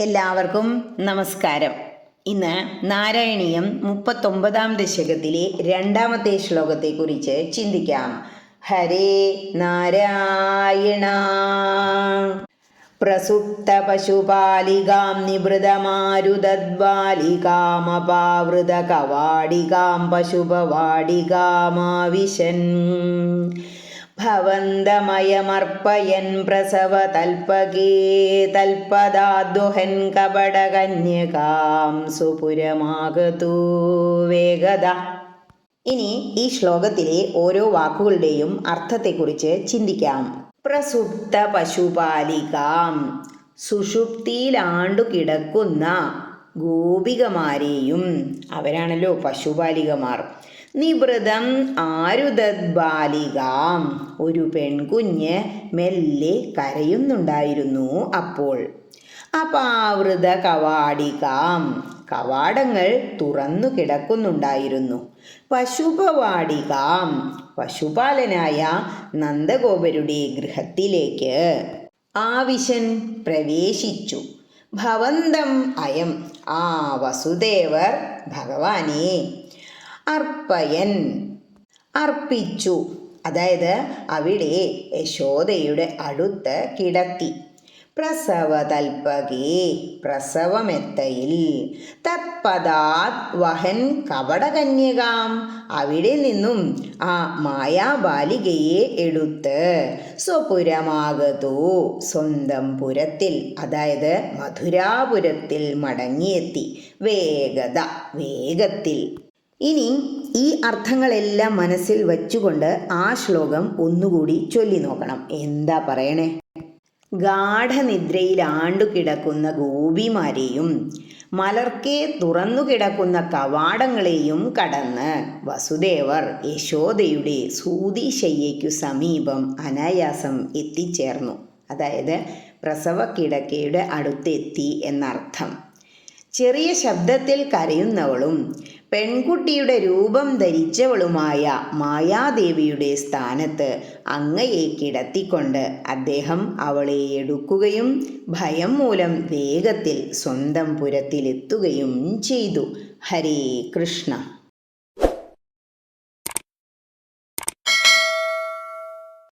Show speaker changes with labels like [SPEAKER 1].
[SPEAKER 1] എല്ലാവർക്കും നമസ്കാരം. ഇന്ന് നാരായണീയം മുപ്പത്തൊമ്പതാം ദശകത്തിലെ രണ്ടാമത്തെ ശ്ലോകത്തെ കുറിച്ച് ചിന്തിക്കാം. ഹരേ നാരായണ. പ്രസുപ്ത പശുപാലികാം നിവൃതമാരുതദ്വാലികാമപാവൃത കവാടികാം പശുപവാടികാമാവിശൻ. ഭവന്തമയമർപ്പയൻ പ്രസവ തൽപകേ തൽപദാദുഹൻ കപടകന്യകാം സുപുരമാകതൂ വേഗത. ഇനി ഈ ശ്ലോകത്തിലെ ഓരോ വാക്കുകളുടെയും അർത്ഥത്തെക്കുറിച്ച് ചിന്തിക്കാം. പ്രസുപ്ത പശുപാലികാം. സുഷുപ്തിയിലാണ്ടു കിടക്കുന്ന ഗോപികമാരെയും അവരാണല്ലോ പശുപാലികമാർ നിവൃതം ആരുതദ്ബാലികാം ഒരു പെൺകുഞ്ഞ് മെല്ലെ കരയുന്നുണ്ടായിരുന്നു അപ്പോൾ. അപാവൃത കവാടികാം. കവാടങ്ങൾ തുറന്നു കിടക്കുന്നുണ്ടായിരുന്നു. പശുപവാടികാം. പശുപാലനായ നന്ദഗോപരുടെ ഗൃഹത്തിലേക്ക്. ആവിശൻ പ്രവേശിച്ചു. ഭവന്തം അയം. ആ വസുദേവർ ഭഗവാനെ. അർപ്പയൻ. അർപ്പിച്ചു. അതായത് അവിടെ യശോദയുടെ അടുത്ത് കിടത്തി. പ്രസവതൽപകേ പ്രസവമെത്തയിൽ. തത്പദാത് വഹൻ കപടകന്യകാം. അവിടെ നിന്നും ആ മായാബാലികയെ എടുത്ത് സ്വപുരമാകതോ. സ്വന്തം പുരത്തിൽ അതായത് മധുരാപുരത്തിൽ മടങ്ങിയെത്തി. വേഗത വേഗത്തിൽ. ഇനി ഈ അർത്ഥങ്ങളെല്ലാം മനസ്സിൽ വച്ചുകൊണ്ട് ആ ശ്ലോകം ഒന്നുകൂടി ചൊല്ലി നോക്കണം. എന്താ പറയണേ? ഗാഠനിദ്രയിൽ ആണ്ടുകിടക്കുന്ന ഗോപിമാരെയും മലർക്കെ തുറന്നു കിടക്കുന്ന കവാടങ്ങളെയും കടന്ന് വസുദേവർ യശോദയുടെ സൂതിശയ്യയ്ക്കു സമീപം അനായാസം എത്തിച്ചേർന്നു. അതായത് പ്രസവക്കിടക്കയുടെ അടുത്തെത്തി എന്നർത്ഥം. ചെറിയ ശബ്ദത്തിൽ കരയുന്നവളും പെൺകുട്ടിയുടെ രൂപം ധരിച്ചവളുമായ മായാദേവിയുടെ സ്ഥാനത്ത് അങ്ങയെ കിടത്തിക്കൊണ്ട് അദ്ദേഹം അവളെ എടുക്കുകയും ഭയം മൂലം വേഗത്തിൽ സ്വന്തം പുരത്തിലെത്തുകയും ചെയ്തു. ഹരേ കൃഷ്ണ.